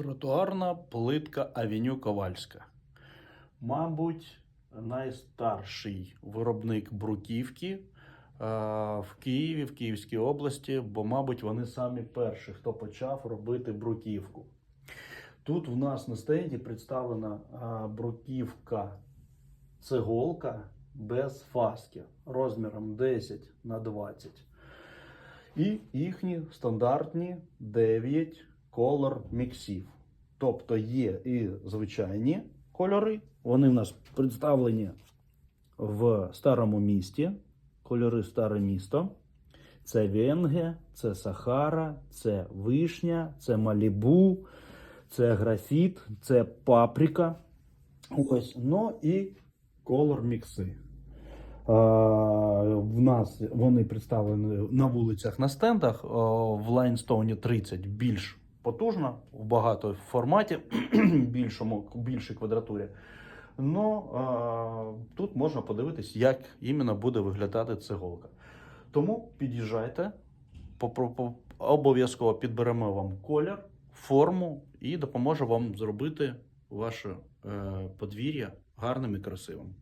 Тротуарна плитка Авеню Ковальська. Мабуть, найстарший виробник бруківки е, в Києві, в Київській області, бо, мабуть, вони самі перші, хто почав робити бруківку. Тут в нас на стенді представлена е, бруківка цеголка без фаски розміром 10 на 20. І їхні стандартні 9 колор міксів. Тобто є і звичайні кольори. Вони в нас представлені в старому місті. Кольори старе місто. Це Венге, це Сахара, це Вишня, це Малібу, це графіт, це паприка. Ось, ну і колор мікси. В нас вони представлені на вулицях на стендах. В Limestone 30 більш потужна, в багато форматі, більшому, більшій квадратурі. Ну а, тут можна подивитись, як іменно буде виглядати цеголка. Тому під'їжджайте, обов'язково підберемо вам колір, форму і допоможе вам зробити ваше е, подвір'я гарним і красивим.